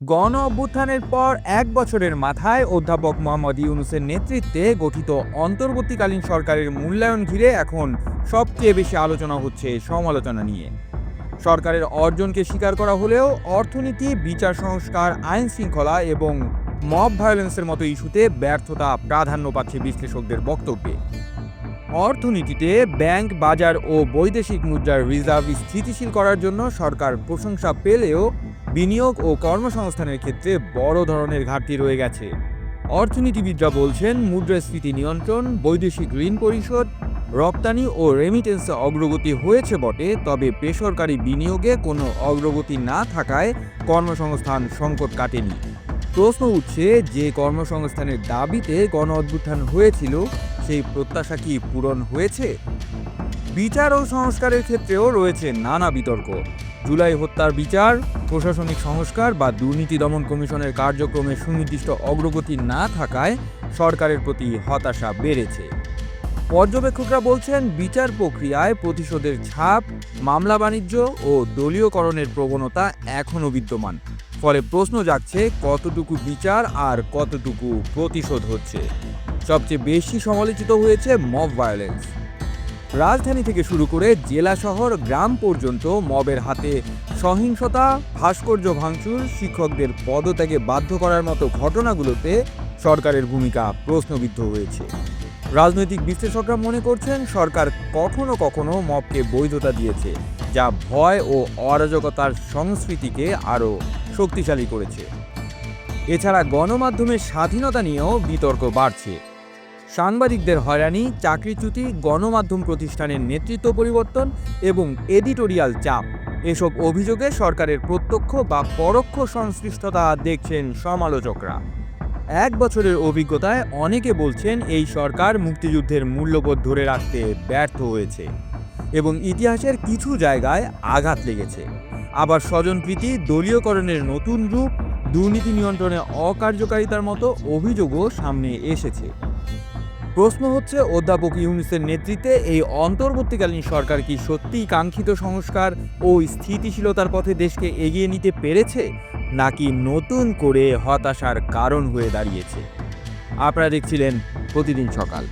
গণ অভ্যুত্থানের পর এক বছরের মাথায় অধ্যাপক মোহাম্মদ ইউনুসের নেতৃত্বে গঠিত অন্তর্বর্তীকালীন সরকারের মূল্যায়ন ঘিরে এখন সবচেয়ে বেশি আলোচনা হচ্ছে সমালোচনা নিয়ে। সরকারের অর্জনকে স্বীকার করা হলেও অর্থনীতি, বিচার সংস্কার, আইন শৃঙ্খলা এবং মব ভায়োলেন্সের মতো ইস্যুতে ব্যর্থতা প্রাধান্য পাচ্ছে বিশ্লেষকদের বক্তব্যে। অর্থনীতিতে ব্যাংক, বাজার ও বৈদেশিক মুদ্রার রিজার্ভ স্থিতিশীল করার জন্য সরকার প্রশংসা পেলেও বিনিয়োগ ও কর্মসংস্থানের ক্ষেত্রে বড় ধরনের ঘাটতি রয়ে গেছে। অর্থনীতিবিদরা বলছেন, মুদ্রাস্ফীতি নিয়ন্ত্রণ, বৈদেশিক ঋণ পরিশোধ, রপ্তানি ও রেমিটেন্সে অগ্রগতি হয়েছে বটে, তবে বেসরকারি বিনিয়োগে কোনো অগ্রগতি না থাকায় কর্মসংস্থান সংকট কাটেনি। প্রশ্ন উঠছে, যে কর্মসংস্থানের দাবিতে গণ অভ্যুত্থান হয়েছিল সেই প্রত্যাশা কি পূরণ হয়েছে? বিচার ও সংস্কারের ক্ষেত্রেও রয়েছে নানা বিতর্ক। জুলাই হত্যার বিচার, প্রশাসনিক সংস্কার বা দুর্নীতি দমন কমিশনের কার্যক্রমে সুনির্দিষ্ট অগ্রগতি না থাকায় সরকারের প্রতি হতাশা বেড়েছে। পর্যবেক্ষকরা বলছেন, বিচার প্রক্রিয়ায় প্রতিশোধের ছাপ, মামলা বাণিজ্য ও দলীয়করণের প্রবণতা এখনও বিদ্যমান। ফলে প্রশ্ন জাগছে, কতটুকু বিচার আর কতটুকু প্রতিশোধ হচ্ছে? সবচেয়ে বেশি সমালোচিত হয়েছে মব ভায়োলেন্স রাজধানী থেকে শুরু করে জেলা শহর, গ্রাম পর্যন্ত মবের হাতে সহিংসতা, ভাস্কর্য ভাঙচুর, শিক্ষকদের পদত্যাগে বাধ্য করার মতো ঘটনাগুলোতে সরকারের ভূমিকা প্রশ্নবিদ্ধ হয়েছে। রাজনৈতিক বিশ্লেষকরা মনে করছেন সরকার কখনো কখনো মবকে বৈধতা দিয়েছে, যা ভয় ও অরাজকতার সংস্কৃতিকে আরও শক্তিশালী করেছে। এছাড়া গণমাধ্যমের স্বাধীনতা নিয়েও বিতর্ক বাড়ছে। সাংবাদিকদের হয়রানি চাকরিচ্যুতি গণমাধ্যম প্রতিষ্ঠানের নেতৃত্ব পরিবর্তন এবং এডিটোরিয়াল চাপ। এসব অভিযোগে সরকারের প্রত্যক্ষ বা পরোক্ষ সংশ্লিষ্টতা দেখছেন সমালোচকরা। এক বছরের অভিজ্ঞতায় অনেকে বলছেন এই সরকার মুক্তিযুদ্ধের মূল্যবোধ ধরে রাখতে ব্যর্থ হয়েছে এবং ইতিহাসের কিছু জায়গায় আঘাত লেগেছে। আবার স্বজনপ্রীতি, দলীয়করণের নতুন রূপ, দুর্নীতি নিয়ন্ত্রণে অকার্যকারিতার মতো অভিযোগও সামনে এসেছে। প্রশ্ন হচ্ছে, অধ্যাপক ইউনুসের নেতৃত্বে এই অন্তর্বর্তীকালীন সরকার কি সত্যিই কাঙ্ক্ষিত সংস্কার ও স্থিতিশীলতার পথে দেশকে এগিয়ে নিতে পেরেছে, নাকি নতুন করে হতাশার কারণ হয়ে দাঁড়িয়েছে? আপনারা দেখছিলেন প্রতিদিন সকাল।